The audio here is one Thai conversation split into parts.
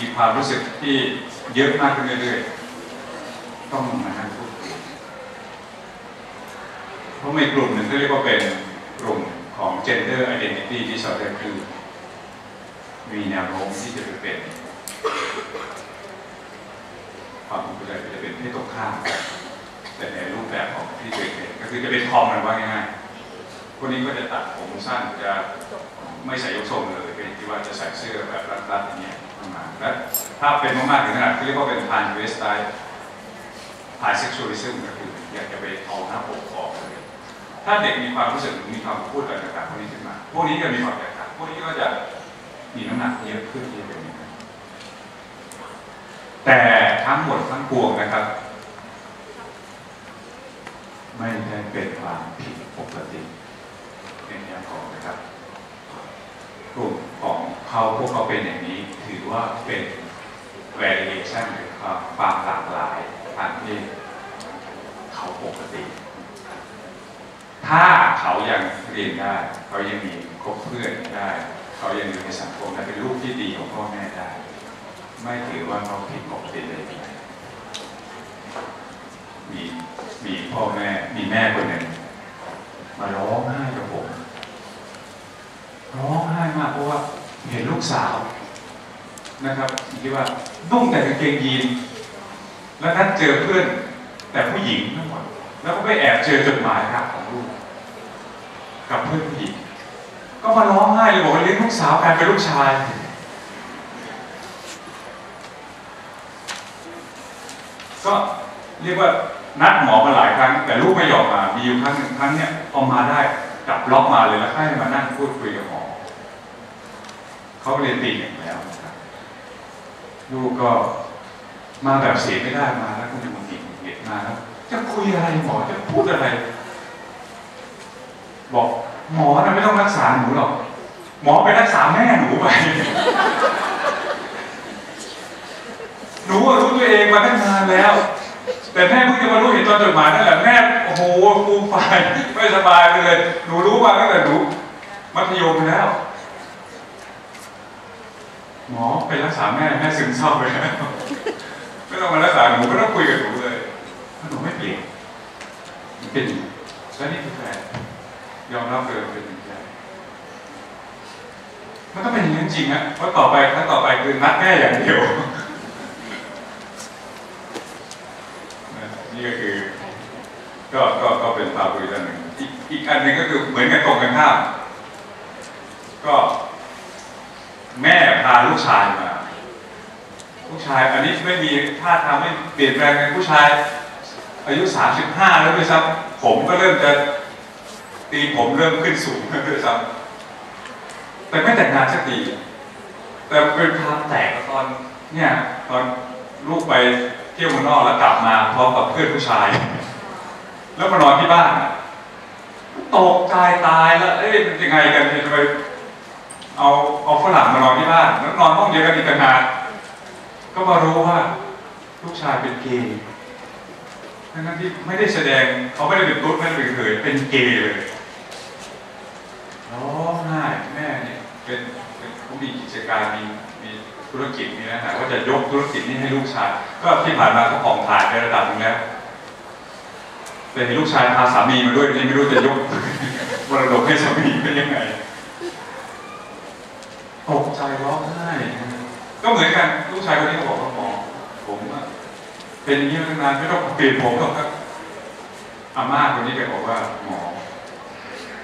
มีความรู้สึกที่เยอะมากขึ้นเรื่อยๆต้องมานั่งพูดคุยเพราะมีกลุ่มหนึ่งที่เรียกว่าเป็นกลุ่มของ gender identity disorder คือมีแนวโน้มที่จะไปเป็นความเข้าใจจะเป็นเพศตรงข้ามแต่ในรูปแบบของที่ตัวเองเป็นก็คือจะเป็นทอมมันว่าง่ายๆคนนี้ก็จะตัดผมสั้นจะไม่ใส่ยกทรงเลยเป็นที่ว่าจะใส่เสื้อแบบรัดๆอย่างเงี้ย มาและถ้าเป็นมากๆถึงขนาดที่เรียกว่าเป็นพานเวสไตพานเซ็กชวลิซึมก็คืออยากจะไปเอาหน้าอกออกเลยถ้าเด็กมีความรู้สึกมีความพูดอะไรต่างๆพวกนี้ขึ้นมา พวกนี้จะมีความแตกต่างพวกนี้ก็จะมีน้ำหนักเยอะขึ้นเป็นอย่างนั้นแต่ทั้งหมดทั้งปวงนะครับ ไม่ได้เป็นความผิดปกติในแนวของนะครับกลุ่มของเขาพวกเขาเป็นอย่างนี้ ถือว่าเป็น variation หรือความความหลากหลายทางเพศเขาปกติ ถ้าเขายังเรียนได้ เขายังมีคบเพื่อนได้ เขายังอยู่ในสังคมและเป็นลูกที่ดีของพ่อแม่ได้ ไม่ถือว่าเขาผิดปกติเลยมีมีพ่อแม่มีแม่คนหนึ่งมาร้องไห้กับผมร้องไห้มากเพราะว่าเห็นลูกสาว นะครับคิดว่านุ่งแต่กางเกงยีนแล้วนัดเจอเพื่อนแต่ผู้หญิงทั้งหมดแล้วก็ไปแอบเจอจดหมายรักของลูกกับเพื่อนผู้หญิงก็มาร้องไห้เลยบอกว่าเลี้ยงลูกสาวกลายเป็นลูกชายก็เรียกว่านัดหมอมาหลายครั้ง แต่ลูกไม่ยอมมา มีอยู่ครั้งหนึ่งครั้งเนี้ยเอมาได้กลับล็อกมาเลยแล้วให้มานั่งพูดคุยกับหมอเขาเรียนตีหนึ่งแล้ว ลูกก็มาแบบเสียไม่ได้มาแล้วก็จะมาหงิดหงิดมาแล้วจะคุยอะไรหมอจะพูดอะไร บอกหมอนะไม่ต้องรักษาหนูหรอกหมอไปรักษาแม่หนูไปหนูรู้ตัวเองมาตั้งนานแล้ว แต่แม่เพิ่งจะมารู้เห็นตอนจดหมายนั่นแหละแม่โอ้โหฟูมไฟายไม่สบายเลยหนูรู้มาตั้งแต่หนูมัธยมแล้ว หมอไปรักษาแม่แม่ซึมเศร้าไปแล้วไม่ต้องมารักษาหนูไม่ต้องคุยกับหนูเลยหนูไม่เปลี่ยนเป็นอย่างนี้แล้นี่คือแฟนยอมรับเลยเป็นอย่างนี้มันก็เป็นอย่างนี้นจริงๆนะเพราะต่อไปครั้งต่อไปคือนัดแม่อย่างเดียวนี่ก็คือก็ก็ก็เป็นภาพคุยอันหนึ่งอีกอีกอันหนึ่งก็คือเหมือนกันตรงกันข้ามก็ แม่พาลูกชายมา ลูกชายอันนี้ไม่มีท่าทางไม่เปลี่ยนแปลงเลยผู้ชาย อายุสาสิบห้าแล้วด้วยซ้ำผมก็เริ่มจะตีผมเริ่มขึ้นสูงแล้วด้วยซ้ำแต่ไม่แต่งงานสักทีแต่เป็นความแตกตอนเนี่ยตอนลูกไปเที่ยวเมืองนอกแล้วกลับมาพร้อมกับเพื่อนผู้ชาย แล้วมานอนที่บ้านตกใจตายแล้วเอ๊ะเป็นยังไงกันทำไม เอาเอาฝรั่งมานอนที่บ้านแล้วนอนห้องเดียวกันอีกต่างหากก็มารู้ว่าลูกชายเป็นเกย์ทั้งที่ไม่ได้แสดงเขาไม่ได้เป็นตุ๊ดไม่ได้เป็นเขยเป็นเกย์เลยร้องไห้แม่เนี่ยเป็นเป็นเขามีกิจการมีมีธุรกิจนี่นะฮะว่าจะยกธุรกิจนี้ให้ลูกชาย ก็ที่ผ่านมาก็ผ่องถ่ายในระดับนึงแล้วแต่เห็นลูกชายพาสามีมาด้วยนี่ไม่รู้จะยกมรดกให้สามีเป็นยังไง ตกใจร้องไห้ก็เหมือนกันลูกชายคนนี้ก็บอกว่าหมอผมเป็นอย่างนี้มาตั้งนานไม่ต้องเปลี่ยนผมหรอกครับอาม่าคนนี้แกบอกว่าหมอ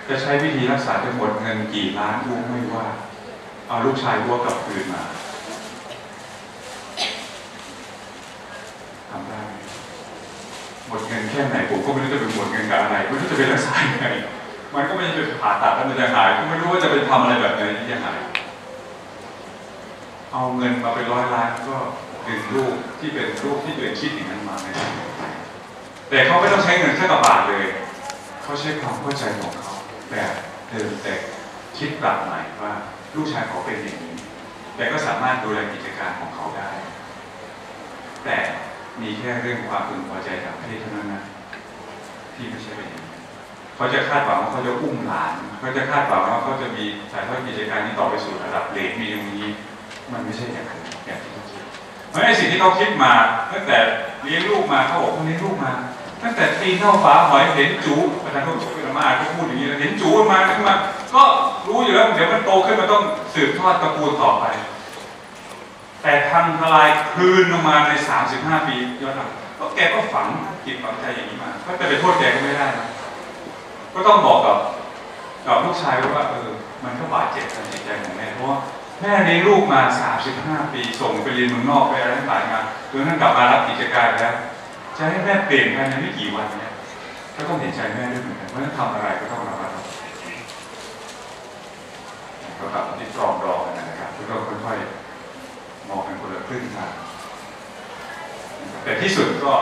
จะใช้วิธีรักษาจนหมดเงินกี่ล้านอ้ไม่ว่า เอาลูกชายอ้วกลับคืนมาทำได้หมดเงินแค่ไหนผมก็ไม่รู้จะไปหมดเงินกับอะไรไม่รู้จะไปรักษายังไงมันก็ไม่ใช่ไปผ่าตัดแล้วมันจะหายก็ไม่รู้ว่าจะไปทำอะไรแบบไหนที่จะหาย เอาเงินมาเป็นร้อยล้านก็ดึงลูกที่เป็นลูกที่ตัวเองคิดอย่างนั้นมาแต่เขาไม่ต้องใช้เงินแค่กับบาทเลย เขาใช้ความเข้าใจของเขาแบบเดิมแต่คิดปรับใหม่ว่าลูกชายเขาเป็นอย่างนี้ แต่ก็สามารถดูแลกิจการของเขาได้ แต่มีแค่เรื่องความพึงพอใจทางเพศเท่านั้นนะที่ไม่ใช่เป็นอย่างนี้เขาจะคาดหวังว่าเขาจะอุ้มหลาน เขาจะคาดหวังว่าเขาจะมีสายทอดกิจการนี้ต่อไปสู่ระดับเลนมีตรงนี้ มันไม่ใช่อย่างนั้นอย่างที่เขาคิดราะไอ้สิ่งที่เขาคิดมา ตั้งแต่เลี้ยงลูกมาเขาบอกเขาเลี้ยงลูกมา ตั้งแต่ตีเท่าฝาหอยเห็นจูประธานโทษเป็นมาเขาพูดอย่างนี้เห็นจูมาขึ้นมา ก็รู้อยู่แล้วเดี๋ยวมันโตขึ้นมันต้องสืบทอดตระกูลต่อไป แต่ทำทลายคืนออกมาใน 35 ปีย้อนหลังก็แกก็ฝังจิตฝังใจอย่างนี้มา ก็จะไปโทษแกก็ไม่ได้นะก็ต้องบอกกับกับลูกชายว่าเออมันก็บาดเจ็บทางจิตใจของแม่เพราะว่า แม่เลี้ยงลูกมา 35 ปีส่งไปเรียนเมืองนอกไปอะไรต่างๆมาจนท่านกลับมารับกิจการแล้ว จะให้แม่เปลี่ยนภายในไม่กี่วันเนี่ยก็ต้องเห็นใจแม่ด้วยเหมือนกันเพราะฉะนั้นทำอะไรก็ต้องระมัดระวังก็กลับมาที่ตรองรองกันนะครับแล้วก็ค่อยๆมองกันคนละครึ่งทางแต่ที่สุดก็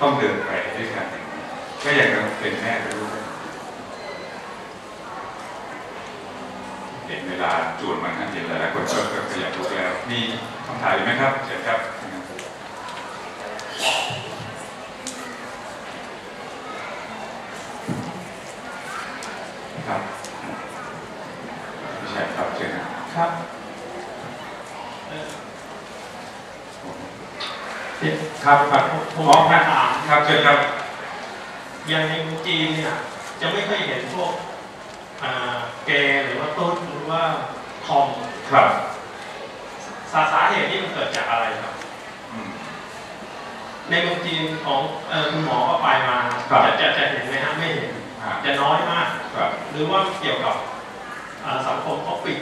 ต้องเดินไปด้วยกันก็อยากจะเป็นแม่ไปด้วย เห็นเวลาจูนมันนะเห็นหลายๆคนก็ก็อยากรู้แล้วมีคำถามไหมครับเชิญครับครับไม่ใช่ครับเชิญนครับครับครับผมอ๋อขอถามครับเชิญครับอย่างในจีนเนี่ยจะไม่ค่อยเห็นพวก อ่าเกย์หรือว่าตุ๊ดหรือว่าทอมครับสาสาเหตุที่มันเกิดจากอะไรครับอืมในเมืองจีนของเอ่อคุณหมอก็ไปมาครับจะจะจะเห็นไหมฮะไม่เห็นอ่าจะน้อยมากครับหรือว่าเกี่ยวกับอ่าสังคมเขาปิด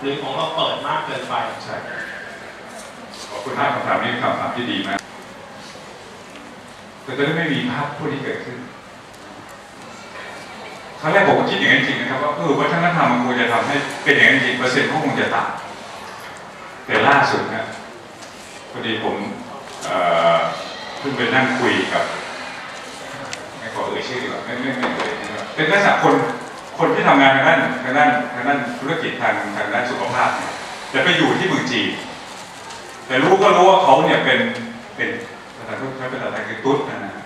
หรือของเราเปิดมากเกินไปใช่ครับขอบคุณมากคำถามนี้เป็นคำถามที่ดีมากแต่จะได้ไม่มีภาพพวกนี้เกิดขึ้น ครั้งแรกผมก็คิดอย่างนั้นจริงนะครับว่าเออวัฒนธรรมมันควรจะทำให้เป็นอย่างนั้นจริงเปอร์เซ็นต์ก็คงจะต่ำแต่ล่าสุดนะพอดีผมเพิ่งไปนั่งคุยกับไม่ขอเอ่ยชื่อดีกว่าไม่ไม่ไม่เอ่ยนะครับเป็นลักษณะคนคนที่ทำงานทางด้านทางด้านทางด้านธุรกิจทางทางด้านสุขภาพเนี่ยแต่ไปอยู่ที่เมืองจีนแต่รู้ก็รู้ว่าเขาเนี่ยเป็นเป็นภาษาทุกใช้ภาษาไทยคือตุ๊ดนะฮะ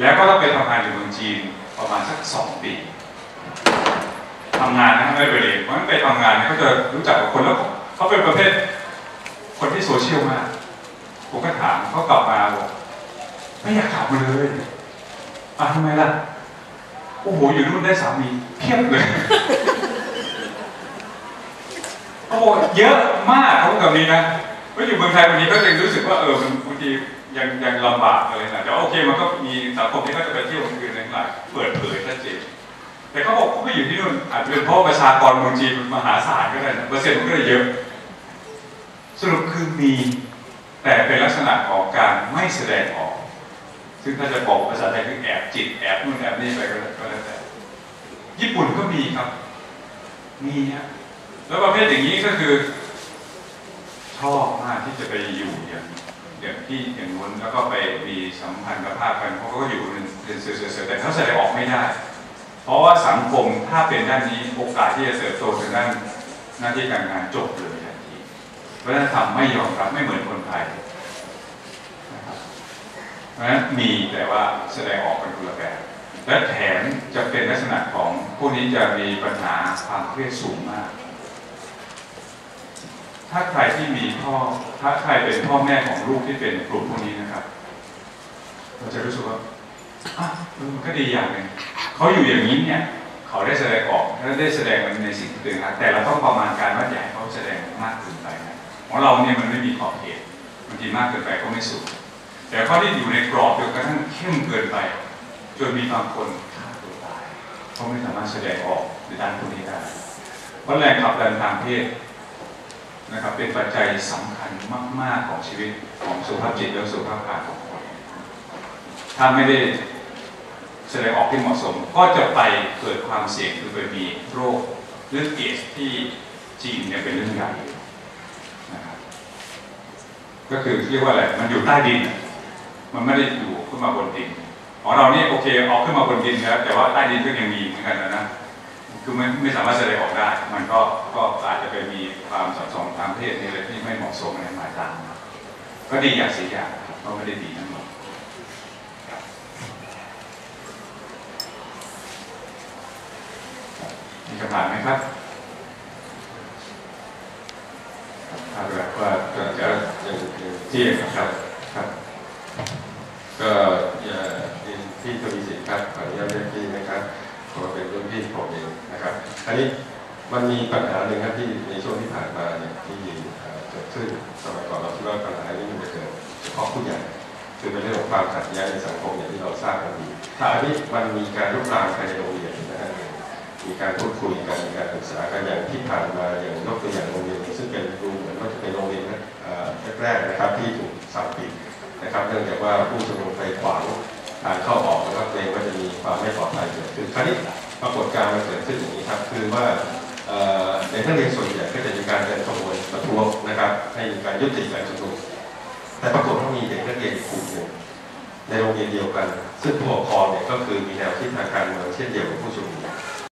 แล้วก็ต้องไปทำงานอยู่เมืองจีนประมาณสักสองปีทำงานนะไม่ไปเรียนเพราะฉะนั้นไปทำงานเขาจะรู้จักกับคนแล้วเขาเป็นประเภทคนที่โซเชียลมากผมก็ถามเขากลับมาบอกไม่อยากกลับมาเลยอะทำไมล่ะโอ้โหอยู่นู่นได้สามีเพียบเลยโอ้โหเยอะมากเขากับนี้นะก็อยู่เมืองไทยวันนี้ก็ยังรู้สึกว่าเออมันบางที ยังยังลำบากอะไรนะแต่โอเคมันก็มีสังคมที่เขาจะไปเที่ยวกลางคืนอะไรต่างๆเปิดเผยชัดเจนแต่เขาบอกเขาไม่อยู่ที่นู่นอาจจะเป็นเพราะประชากรเมืองจีนมันมหาศาลก็ได้นะเปอร์เซ็นต์มันก็เลยเยอะ สรุปคือมีแต่เป็นลักษณะของการไม่แสดงออก ซึ่งถ้าจะบอกภาษาไทยคือแอบจิตแอบนู่นแอบนี่ไปก็แล้วก็แล้วแต่ญี่ปุ่นก็มีครับ มีฮะแล้วประเภทอย่างนี้ก็คือ ชอบมากที่จะไปอยู่อย่าง อย่างที่อย่างนู้นแล้วก็ไปมีสัมพันธ์กับภาพกันเพราะเขาก็อยู่เป็นเป็นเสือๆแต่เขาแสดงออกไม่ได้ เพราะว่าสังคมถ้าเป็นด้านนี้โอกาสที่จะเติบโตทางด้านหน้าที่การงานจบเลยทันทีวัฒนธรรมไม่ยอมรับไม่เหมือนคนไทยนะครับเพราะฉะนั้นมีแต่ว่าแสดงออกเป็นคนละแบบและแถมจะเป็นลักษณะของพวกนี้จะมีปัญหาความเครียดสูงมาก ถ้าใครที่มีพ่อถ้าใครเป็นพ่อแม่ของลูกที่เป็นกลุ่มพวกนี้นะครับเราจะรู้สึกว่าอะมันก็ดีอย่างหนึ่งเขาอยู่อย่างนี้เนี่ยเขาได้แสดงออกและได้แสดงในสิ่งที่ตัวเองรักแต่เราต้องประมาณการว่าอย่าให้เขาแสดงมากเกินไปนะของเราเนี่ยมันไม่มีขอบเขตบางทีมากเกินไปก็ไม่สุดแต่ข้อที่อยู่ในกรอบจนกระทั่งเข้มเกินไปจนมีบางคนฆ่าตัวตายเขาไม่สามารถแสดงออกในด้านพวกนี้ได้เพราะแรงขับดันทางเพศ นะครับเป็นปัจจัยสำคัญมาก ๆ ของชีวิตของสุขภาพจิตและสุขภาพกายของคนถ้าไม่ได้แสดงออกที่เหมาะสม ก็จะไปเกิดความเสี่ยงคือไปมีโรคเลือดเอสที่จีนเนี่ยเป็นเรื่องใหญ่นะครับก็คือเรียกว่าอะไรมันอยู่ใต้ดิน มันไม่ได้อยู่ขึ้นมาบนดินของเรานี่โอเคออกขึ้นมาบนดินแล้วแต่ว่าใต้ดินก็ยังมีเหมือนกันนะ คือไม่ไม่สามารถแสดงออกได้ มันก็ก็อาจจะไปมีความสับสนทางเพศในอะไรที่ไม่เหมาะสมในหมายตามก็ดีอย่างเสียอย่างก็ไม่ได้ดีทั้งหมดมีคำถามไหมครับถ้าแบบว่าก็จะที่ครับ ครับก็อย่าเรียนพี่ทวีสินครับขออนุญาตเรียกพี่นะครับเพราะว่าเป็นรุ่นพี่ผมเองนะครับ อันนี้มันมีปัญหาหนึ่งครับที่ในช่วงที่ผ่านมาเนี่ยที่เอ่อเกิดขึ้นสมัยก่อนเราคิดว่าปัญหานี้มันจะเกิดเฉพาะผู้ใหญ่คือเป็นเรื่องของความขัดแย้งในสังคมอย่างที่เราทราบกันดีอันนี้มันมีการลุกลามภายในโรงเรียนนะฮะมีการพูดคุยกันมีการปรึกษากันอย่างที่ผ่านมาอย่างยกตัวอย่างโรงเรียนซึ่งเป็นดูเหมือนว่าจะเป็นโรงเรียนแรกๆนะครับที่ถูกสั่งปิดนะครับเนื่องจากว่าผู้ชุมนุมไปขวางทางเข้าออกแล้วก็เกรงว่าจะมีความไม่ปลอดภัยเกิดขึ้นคราวนี้ รากฏการณ์มันเกิดขึ้นอย่างนี้ครับ คือว่าเอ่อในนักเรียนส่วนใหญ่ก็จะมีการเดินขบวนประท้วงนะครับ ให้มีการยุติการชุมนุมแต่ปรากฏว่ามีเด็กนักเรียนกกลุ่มหนึ่งในโรงเรียนเดียวกัน ซึ่งผู้ปกครองเนี่ยก็คือมีแนวคิดทางการเมืองเช่นเดียวกับผู้ชุมนุม